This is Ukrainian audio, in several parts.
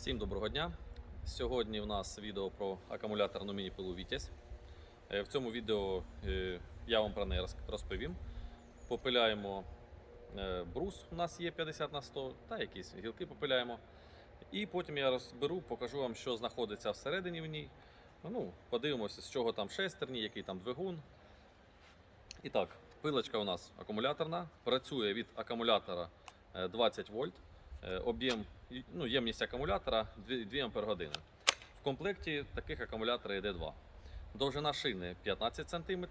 Всім доброго дня! Сьогодні в нас відео про акумуляторну міні-пилу Вітязь. Е, В цьому відео е, я вам про неї розповім. Попиляємо е, брус, у нас є 50 на 100, та якісь гілки попиляємо. І потім я розберу, покажу вам, що знаходиться всередині в ній. Ну, подивимося, з чого там шестерні, який там двигун. І так, пилочка у нас акумуляторна, працює від акумулятора е, 20 вольт. Об'єм, ну, ємність акумулятора 2, 2 Ампер години. В комплекті таких акумуляторів йде два. Довжина шини 15 см.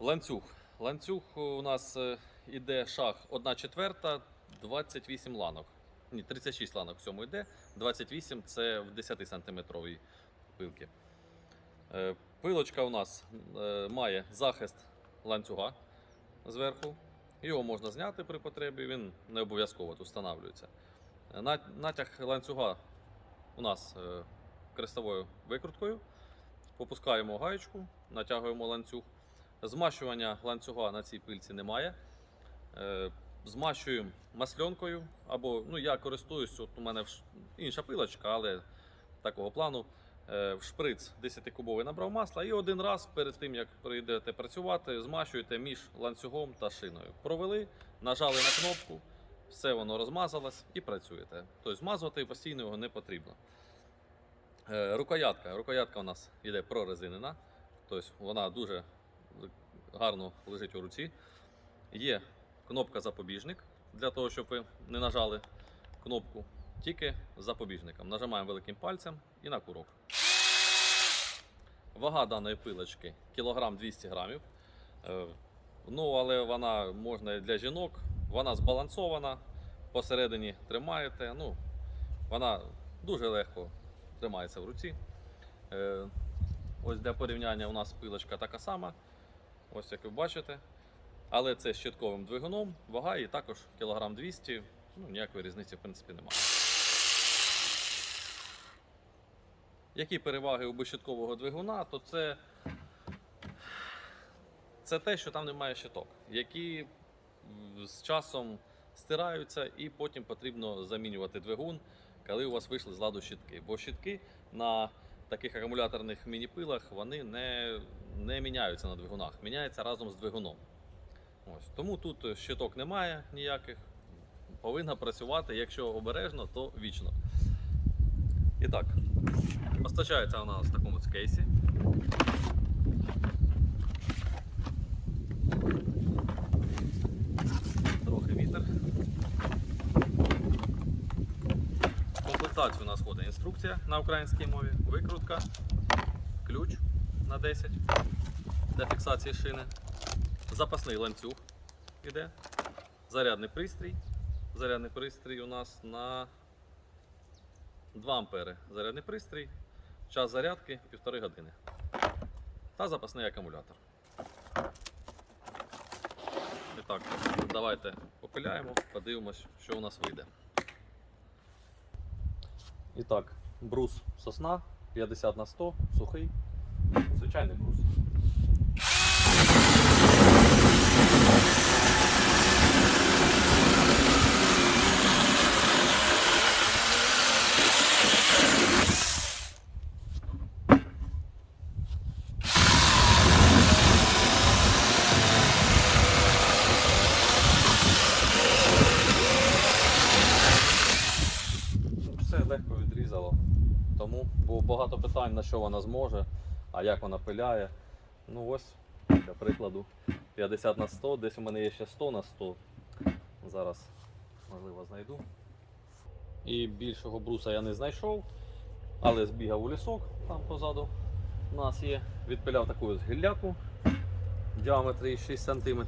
Ланцюг. Ланцюг у нас е, іде шаг 1 четверта, 28 ланок. Ні, 36 ланок в цьому йде. 28 це в 10 сантиметровій пилки. Е, Пилочка у нас е, має захист ланцюга зверху. Його можна зняти при потребі, він не обов'язково тут встановлюється. На- Натяг ланцюга у нас е, крестовою викруткою. Попускаємо гаєчку, натягуємо ланцюг. Змащування ланцюга на цій пильці немає. Е, Змащуємо масльонкою, або ну, я користуюсь, от у мене інша пилочка, але такого плану. Е, В шприц 10-кубовий набрав масла і один раз перед тим, як прийдете працювати, змащуєте між ланцюгом та шиною. Провели, нажали на кнопку, все воно розмазалось і працюєте. Тобто змазувати постійно його не потрібно. Е, Рукоятка. Рукоятка у нас йде прорезинена, тобто вона дуже гарно лежить у руці. Є кнопка запобіжник для того, щоб ви не нажали кнопку тільки з запобіжником. Нажимаємо великим пальцем і на курок. Вага даної пилочки кілограм 200 грамів. Е, Ну, але вона можна для жінок. Вона збалансована, посередині тримаєте. Ну, вона дуже легко тримається в руці. Е, Ось для порівняння у нас пилочка така сама. Ось як ви бачите. Але це з щитковим двигуном, вага і також кілограм 200. Ну, ніякої різниці в принципі немає. Які переваги у безщиткового двигуна, то це, це те, що там немає щиток, які з часом стираються, і потім потрібно замінювати двигун, коли у вас вийшли з ладу щитки. Бо щитки на таких акумуляторних міні-пилах вони не, не міняються на двигунах, міняються разом з двигуном. Ось. Тому тут щиток немає ніяких. Повинна працювати, якщо обережно, то вічно. І так, постачається вона в такому кейсі. Комплектацію у нас входить інструкція на українській мові, викрутка, ключ на 10 для фіксації шини, запасний ланцюг іде, зарядний пристрій. Зарядний пристрій у нас на 2 ампери зарядний пристрій, час зарядки 1,5 години. Та запасний акумулятор. І так, давайте попиляємо, подивимось, що у нас вийде. І так, брус сосна 50 на 100, сухий, звичайний брус. Ну, Все легко відрізало. Тому було багато питань, на що вона зможе, а як вона пиляє. Ну ось, для прикладу, 50 на 100, десь у мене є ще 100 на 100. Зараз, можливо, знайду. І більшого бруса я не знайшов, але збігав у лісок там позаду. У нас є. Відпиляв таку гілляку в діаметрі 6 см.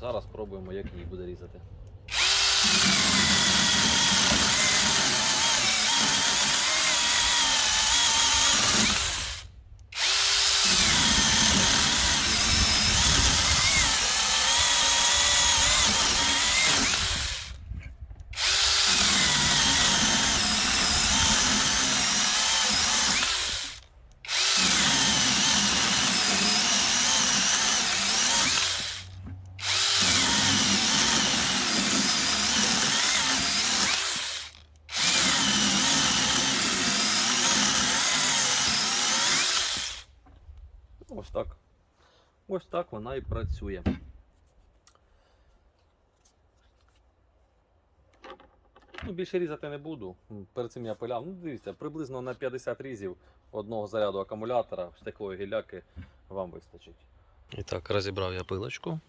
Зараз спробуємо, як її буде різати. Так. Ось так вона і працює. Ну, більше різати не буду. Перед цим я пиляв. Ну, дивіться, приблизно на 50 різів одного заряду акумулятора з такої гіляки вам вистачить. І так, розібрав я пилочку.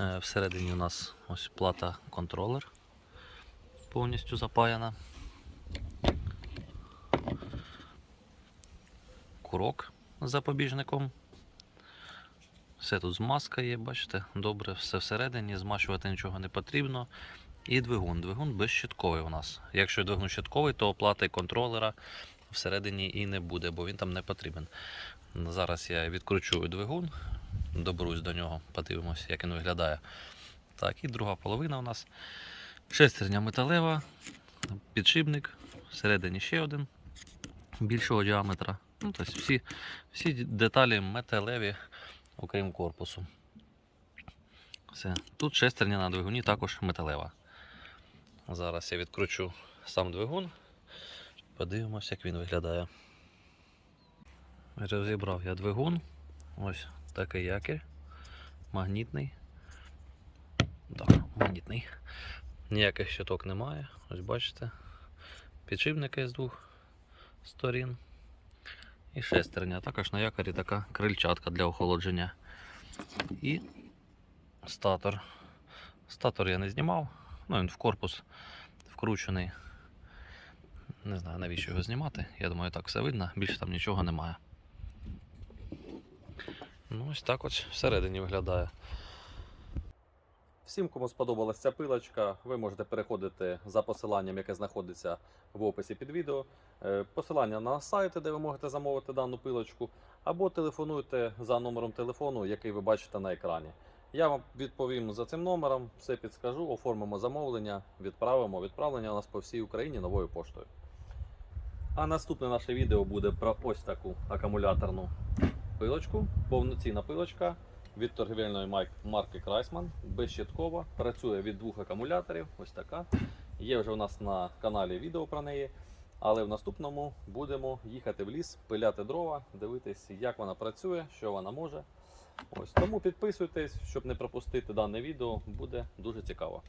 Е, Всередині у нас ось плата контролер повністю запаяна. Курок з запобіжником. Все тут змазка є, бачите, добре, все всередині, змащувати нічого не потрібно. І двигун. Двигун безщитковий у нас. Якщо двигун щитковий, то оплати контролера всередині і не буде, бо він там не потрібен. Зараз я відкручую двигун, доберусь до нього, подивимось, як він виглядає. Так, і друга половина у нас. Шестерня металева, підшипник, всередині ще один більшого діаметра. Ну, тобто всі, всі деталі металеві, окрім корпусу. Все. Тут шестерня на двигуні також металева. Зараз я відкручу сам двигун. Подивимось, як він виглядає. Розібрав я двигун. Ось такий якір. Магнітний. Так, магнітний. Ніяких щиток немає. Ось бачите. Підшипники з двох сторін. І шестерня. Також на якорі така крильчатка для охолодження. І статор. Статор я не знімав. Ну, він в корпус вкручений. Не знаю, навіщо його знімати. Я думаю, так все видно, більше там нічого немає. Ну, ось так ось всередині виглядає. Всім, кому сподобалася ця пилочка, ви можете переходити за посиланням, яке знаходиться в описі під відео. Е, Посилання на сайти, де ви можете замовити дану пилочку, або телефонуйте за номером телефону, який ви бачите на екрані. Я вам відповім за цим номером, все підскажу, оформимо замовлення, відправимо. Відправлення у нас по всій Україні новою поштою. А наступне наше відео буде про ось таку акумуляторну пилочку, повноцінна пилочка від торгівельної марки Крайсман, безщиткова, працює від двох акумуляторів. Ось така. Є вже у нас на каналі відео про неї. Але в наступному будемо їхати в ліс, пиляти дрова, дивитись, як вона працює, що вона може. Ось тому підписуйтесь, щоб не пропустити дане відео, буде дуже цікаво.